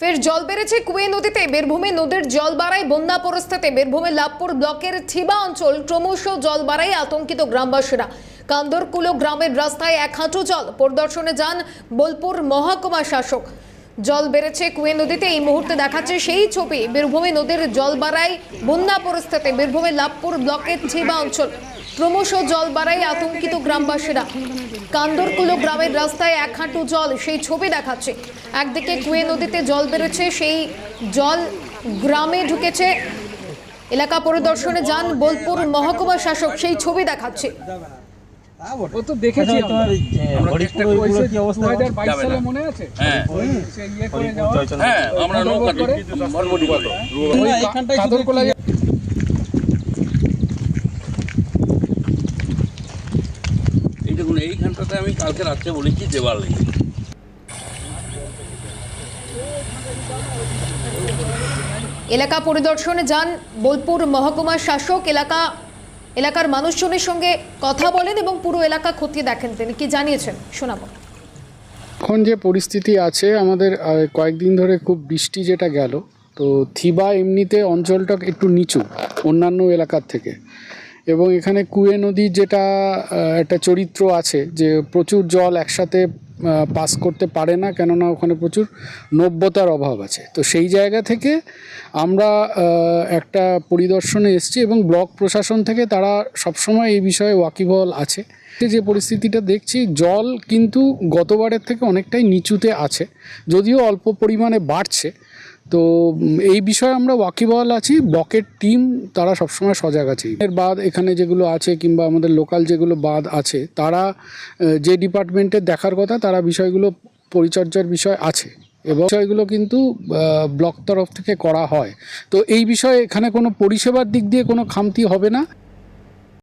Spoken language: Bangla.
ফের জল বেড়েছে কুয়ে নদীতে। বীরভূমে নদীর জল বাড়ায় বন্যা পরিস্থিতি। বীরভূমের লাভপুর ব্লকের থিবা অঞ্চল ক্রমশ জল বাড়ায় আতঙ্কিত গ্রামবাসীরা। কান্দরকুলো গ্রামের রাস্তায় এক হাঁটু জল। পরিদর্শনে যান বোলপুর মহকুমা শাসক। জল বেড়েছে কুয়ে নদীতে। এই মুহূর্তে দেখাচ্ছে সেই ছবি বীরভূমে নদীর জল বাড়ায় বন্যা পরিস্থিতি। বীরভূমের লাভপুর ব্লকের থিবা অঞ্চল। ক্রমশ জল বাড়ায় আতঙ্কিত গ্রামবাসীরা। কান্দরকুলো গ্রামের রাস্তায় এক হাঁটু জল সেই ছবি দেখাচ্ছে। একদিকে কুয়ে নদীতে জল বেড়েছে, সেই জল গ্রামে ঢুকেছে। এলাকা পরিদর্শনে যান বোলপুর মহকুমা শাসক, সেই ছবি দেখাচ্ছে। ও তো দেখেছি তোমার কি অবস্থা? সালে মনে আছে? হ্যাঁ। ইয়ে করে যাওয়া হ্যাঁ আমরা নৌকা? কত কি- এই দেখুন এইখানটাতে আমি কালকে রাত্রে বলেছি দেওয়াল নেই। এলাকা পরিদর্শনে যান বোলপুর মহকুমা শাসক এলাকা এলাকার মানুষজনের সঙ্গে কথা বলেন এবং পুরো এলাকা খতিয়ে দেখেন তিনি। কি জানিয়েছেন? শোনাবো। এখন যে পরিস্থিতি আছে, আমাদের কয়েকদিন ধরে খুব বৃষ্টি যেটা গেল, তো থিবা এমনিতে অঞ্চলটা একটু নিচু, অন্যান্য এলাকার থেকে। এবং এখানে কুয়ে নদীর যেটা একটা চরিত্র আছে যে প্রচুর জল একসাথে পাস করতে পারে না, কেননা ওখানে প্রচুর নব্যতার অভাব আছে। তো সেই জায়গা থেকে আমরা একটা পরিদর্শনে এসেছি এবং ব্লক প্রশাসন থেকে তারা সবসময় এই বিষয়ে ওয়াকিবহল আছে। যে পরিস্থিতিটা দেখছি, জল কিন্তু গতবারের থেকে অনেকটাই নিচুতে আছে, যদিও অল্প পরিমাণে বাড়ছে তো এই বিষয়ে আমরা ওয়াকিবহাল আছি ব্লকের টিম, তারা সবসময় সজাগ আছে। এর বাদ এখানে যেগুলো আছে কিংবা আমাদের লোকাল যেগুলো বাদ আছে, তারা যে ডিপার্টমেন্টের দেখার কথা, তারা বিষয়গুলো পরিচর্যার বিষয় আছে। এবং বিষয়গুলো কিন্তু ব্লক তরফ থেকে করা হয়। তো এই বিষয়ে এখানে কোনো পরিষেবার দিক দিয়ে কোনো খামতি হবে না।